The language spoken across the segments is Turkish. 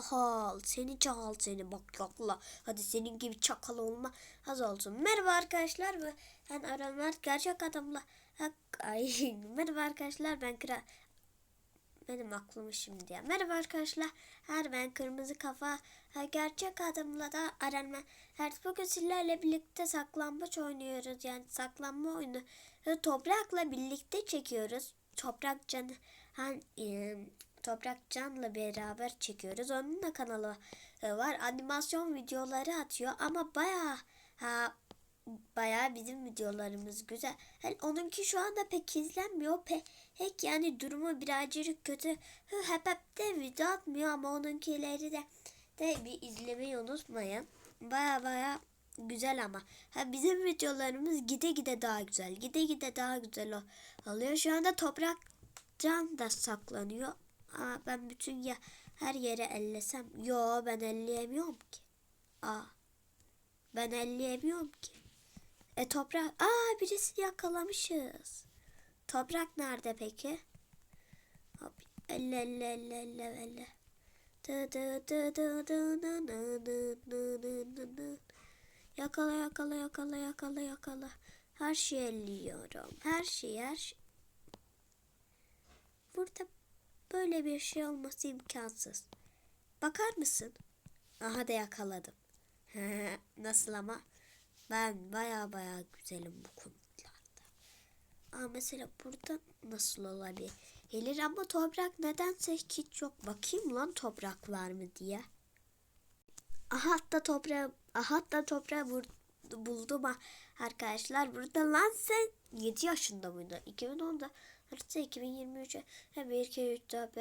çahal. Seni çahal seni bak yakla. Hadi senin gibi çakal olma az olsun. Merhaba arkadaşlar. Ben Aral Mert gerçek adamla. Ay, merhaba arkadaşlar ben kral. Benim aklımı şimdi ya. Merhaba arkadaşlar. Her ben kırmızı kafa. Gerçek adımla da aranma. Her bugün sizlerle birlikte saklambaç oynuyoruz. Yani saklanma oyunu. Toprakla birlikte çekiyoruz. Toprak can han, Toprak Can'la beraber çekiyoruz. Onun da kanalı e, var. Animasyon videoları atıyor ama bayağı ha bayağı bizim videolarımız güzel. Yani onunki şu anda pek izlenmiyor. Pek Hek yani durumu birazcık kötü. Hep hep de video atmıyor ama onunkileri de de bir izlemeyi unutmayın. Baya baya güzel ama. Ha, bizim videolarımız gide gide daha güzel. Gide gide daha güzel ol- oluyor. Şu anda toprak can da saklanıyor. Ama ben bütün ya her yere ellesem. Yo ben elleyemiyorum ki. Aa. Ben elleyemiyorum ki. E toprak. Aa birisini yakalamışız. Toprak nerede peki? Hop. Elle elle elle elle elle. Yakala yakala yakala yakala yakala. Her şeyi elliyorum. Her şey her şey. Burada böyle bir şey olması imkansız. Bakar mısın? Aha da yakaladım. Nasıl ama? Ben baya baya güzelim bu konularda. Aa, mesela burada nasıl olabilir? Gelir ama toprak nedense hiç yok. Bakayım lan toprak var mı diye. Aha hatta toprağı, aha hatta toprağı bur- buldum ha arkadaşlar. Burada lan sen 7 yaşında mıydın? 2010'da Artı 2023'e 1, 2, 3, 4,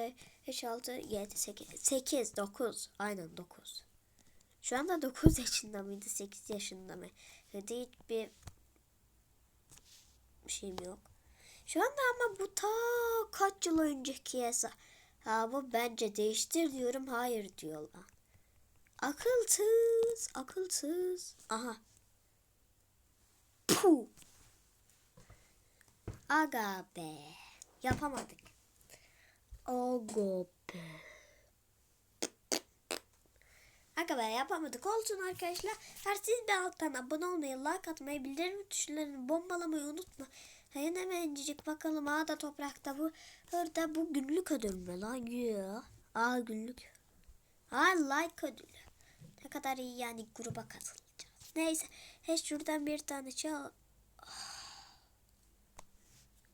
5, 6, 7, 8, 8, 9. Aynen 9. Şu anda 9 yaşında mıydı? 8 yaşında mı? Hadi hiçbir şeyim yok. Şu anda ama bu ta kaç yıl önceki yasa. Ha bu bence değiştir diyorum. Hayır diyorlar. Akılsız, akılsız. Aha. Puh. Aga be. Yapamadık. Aga be. Be yapamadık. Olsun arkadaşlar. Her siz de alttan abone olmayı, like atmayı, bildirim tuşlarını bombalamayı unutma. Hayır hemencik bakalım. Aa da toprakta bu. Orada bu günlük ödül mü lan? Yeah. Aa günlük. Aa like ödülü. Ne kadar iyi yani gruba katılacağız. Neyse. He şuradan bir tane çal.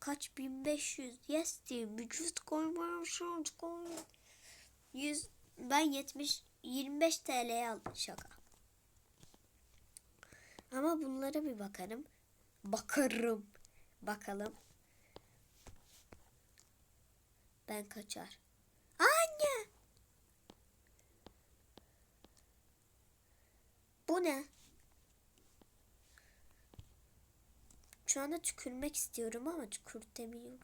Kaç 1500 yes diyeyim. Vücut koymamışım. koy. 100 ben 70 25 TL'ye aldım şaka. Ama bunlara bir bakarım. Bakarım. Bakalım. Ben kaçar. Anne. Bu ne? Şu anda tükürmek istiyorum ama tükürtemiyorum.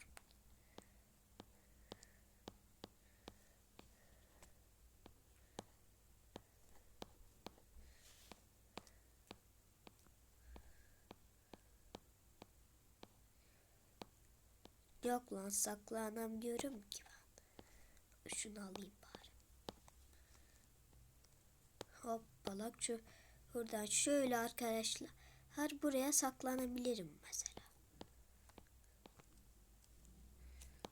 Yok lan saklanamıyorum ki ben. Şunu alayım bari. Hoppala şu buradan şöyle arkadaşlar. Her buraya saklanabilirim mesela.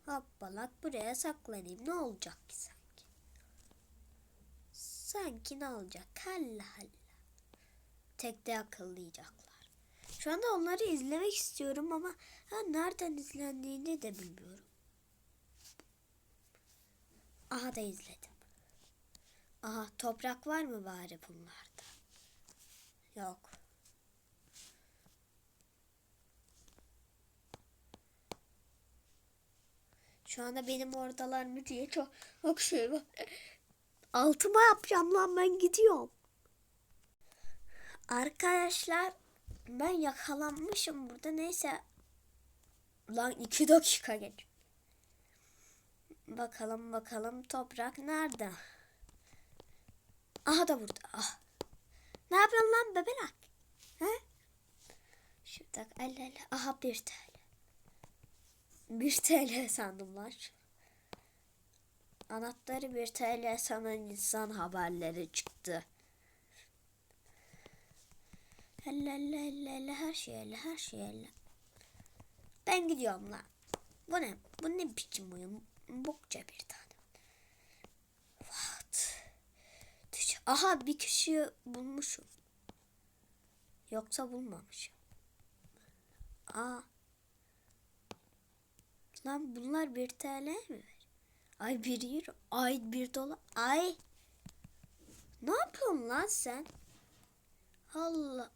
Hoppalak buraya saklanayım. Ne olacak ki sanki? Sanki ne olacak? Halla halla. Tekte akıllayacaklar. Şu anda onları izlemek istiyorum ama ha, nereden izlendiğini de bilmiyorum. Aha da izledim. Aha toprak var mı bari bunlarda? Yok. Şu anda benim oradalar mı diye çok okşuyorum. Altıma yapacağım lan ben gidiyorum. Arkadaşlar ben yakalanmışım burada neyse. Lan iki dakika geç. Bakalım bakalım toprak nerede? Aha da burada. Ah. Ne yapıyorsun lan bebelak? He? Şurada el el. Aha bir de. 1 TL sanımlar. Anahtarı 1 TL sanan insan haberleri çıktı. Hele hele hele hele her şey hele her şey hele. Ben gidiyorum lan. Bu ne? Bu ne biçim oyun? Bokça bir tane. What? Aha bir kişiyi bulmuşum. Yoksa bulmamışım. Aa. Lan bunlar 1 TL mi? Ay 1 euro. Ay 1 dolar. Ay. Ne yapıyorsun lan sen? Allah.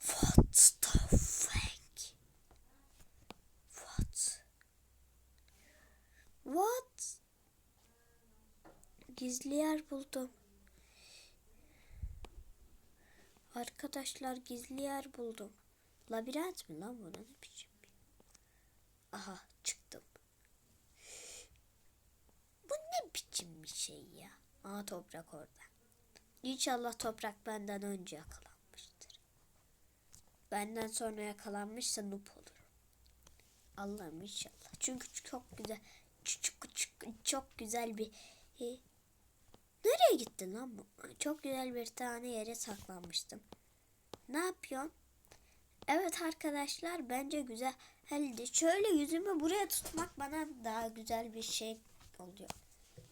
What the fuck? What? What? Gizli yer buldum. Arkadaşlar gizli yer buldum. Labirent mi lan bu ne biçim? Aha çıktım. Bu ne biçim bir şey ya? Aa toprak orada. İnşallah toprak benden önce yakalanmıştır. Benden sonra yakalanmışsa noob olurum. Allah'ım inşallah. Çünkü çok güzel çok, çok, çok güzel bir e, Nereye gitti lan bu? Çok güzel bir tane yere saklanmıştım. Ne yapıyorsun? Evet arkadaşlar bence güzeldi. Şöyle yüzümü buraya tutmak bana daha güzel bir şey oluyor.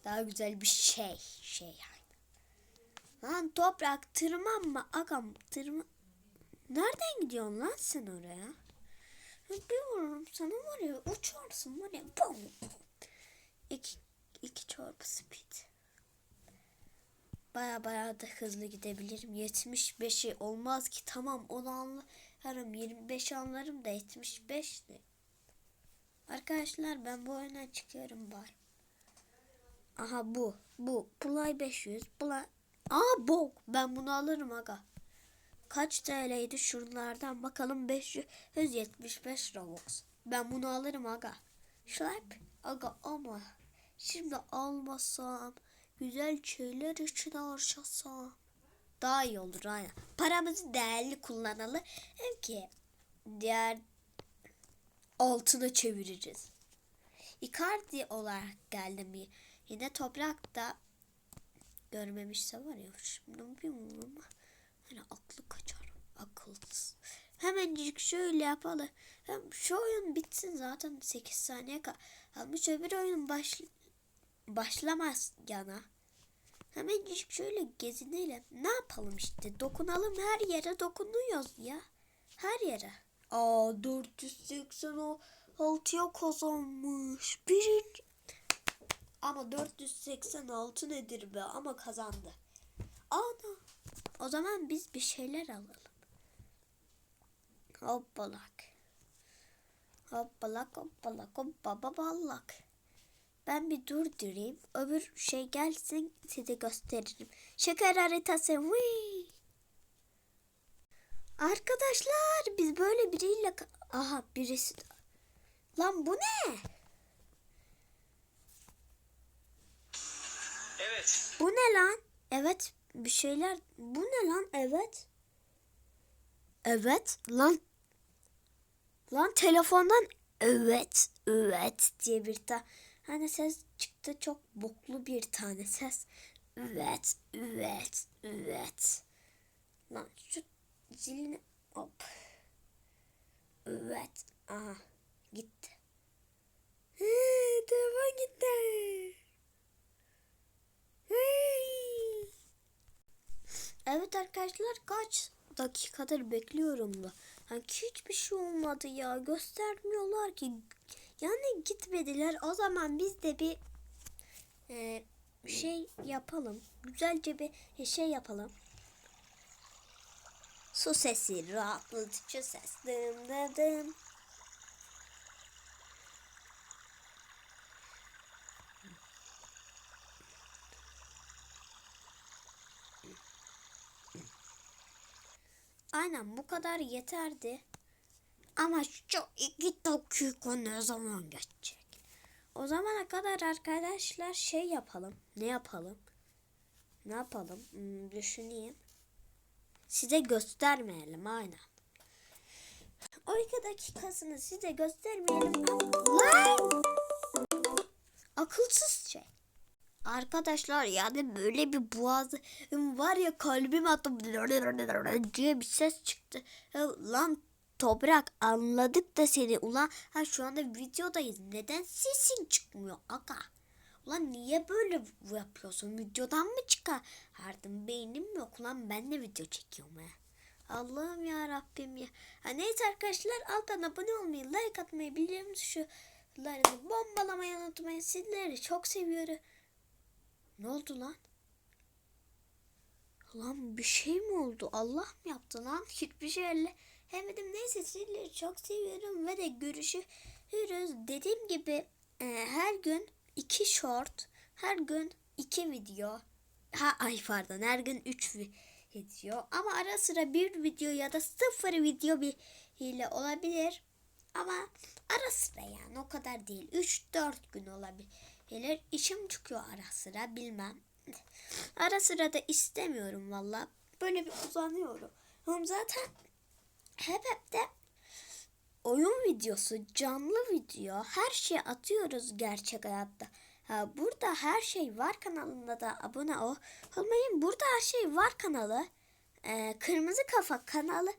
Daha güzel bir şey. Şey yani. Lan toprak tırmanma agam tırman. Nereden gidiyorsun lan sen oraya? Bir vururum sana var ya uçarsın var ya. Bum. İki, iki çorba speed. Baya baya da hızlı gidebilirim. 75'i olmaz ki tamam onu anlarım. 25 anlarım da 75 ne? Arkadaşlar ben bu oyundan çıkıyorum bari. Aha bu. Bu. Play 500. Play. Aa bok. Ben bunu alırım aga. Kaç TL'ydi şunlardan bakalım 575 Robux. Ben bunu alırım aga. Şlap. Aga ama şimdi almasam güzel şeyler için harcasam daha iyi olur aynen. Paramızı değerli kullanalım hem ki diğer altına çevireceğiz. Icardi olarak geldim yine toprakta görmemişse var ya şimdi bir ama hani aklı kaçar akılsız. Hemencik şöyle yapalım. Hem şu oyun bitsin zaten 8 saniye kalmış öbür oyun başla başlamaz yana. Hemencik şöyle gezinelim. Ne yapalım işte dokunalım her yere dokunuyoruz ya. Her yere. Aa 486'ya kazanmış. Birinci. Ama 486 nedir be ama kazandı. Ana. O zaman biz bir şeyler alalım. Hoppalak. Hoppalak hoppalak hoppaballak. Ben bir dur durayım. Öbür şey gelsin size gösteririm. Şeker haritası. Whee! Arkadaşlar biz böyle biriyle... Aha birisi... Lan bu ne? Evet. Bu ne lan? Evet bir şeyler. Bu ne lan? Evet. Evet lan. Lan telefondan evet evet diye bir tane hani ses çıktı çok boklu bir tane ses. Evet evet evet. Lan şu zilini hop. Evet. Aha gitti. He, telefon gitti. Hey! Evet arkadaşlar kaç dakikadır bekliyorum da. Yani hiçbir şey olmadı ya. Göstermiyorlar ki. Yani gitmediler. O zaman biz de bir e, şey yapalım. Güzelce bir şey yapalım. Su sesi, rahatlatıcı ses. Dım dım. Aynen bu kadar yeterdi. Ama şu iki dakika ne zaman geçecek? O zamana kadar arkadaşlar şey yapalım. Ne yapalım? Ne yapalım? Hmm, düşüneyim. Size göstermeyelim aynen. O iki dakikasını size göstermeyelim. Lan! Akılsız şey. Arkadaşlar yani böyle bir boğazım var ya kalbim attım diye bir ses çıktı. Lan toprak anladık da seni ulan ha şu anda videodayız neden sesin çıkmıyor aga? Ulan niye böyle yapıyorsun videodan mı çıkardın beynim yok ulan ben de video çekiyorum ha. Allah'ım ya Rabbim ya. Ha, neyse arkadaşlar alttan abone olmayı like atmayı musunuz şu bombalamayı unutmayın sizleri çok seviyorum. Ne oldu lan? Lan bir şey mi oldu? Allah mı yaptı lan? Hiçbir şey elle. Hemedim neyse sizleri çok seviyorum ve de görüşürüz. Dediğim gibi e, her gün iki short, her gün iki video. Ha ay pardon her gün üç vi- video. Ama ara sıra bir video ya da sıfır video bir ile olabilir. Ama ara sıra yani o kadar değil. 3-4 gün olabilir. İşim çıkıyor ara sıra bilmem. Ara sıra da istemiyorum valla. Böyle bir uzanıyorum. Zaten hep hep de oyun videosu, canlı video her şey atıyoruz gerçek hayatta. Ha, burada her şey var kanalında da abone ol. olmayın. Burada her şey var kanalı. Ee, kırmızı kafa kanalı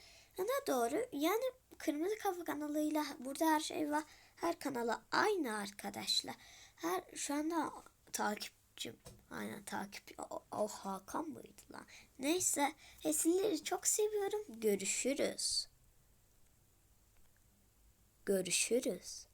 doğru. Yani kırmızı kafa kanalıyla burada her şey var. Her kanala aynı arkadaşlar. Her şu anda takipçim. Aynen takip. O, o Hakan mıydı lan? Neyse. e, Sizleri çok seviyorum. Görüşürüz. Görüşürüz.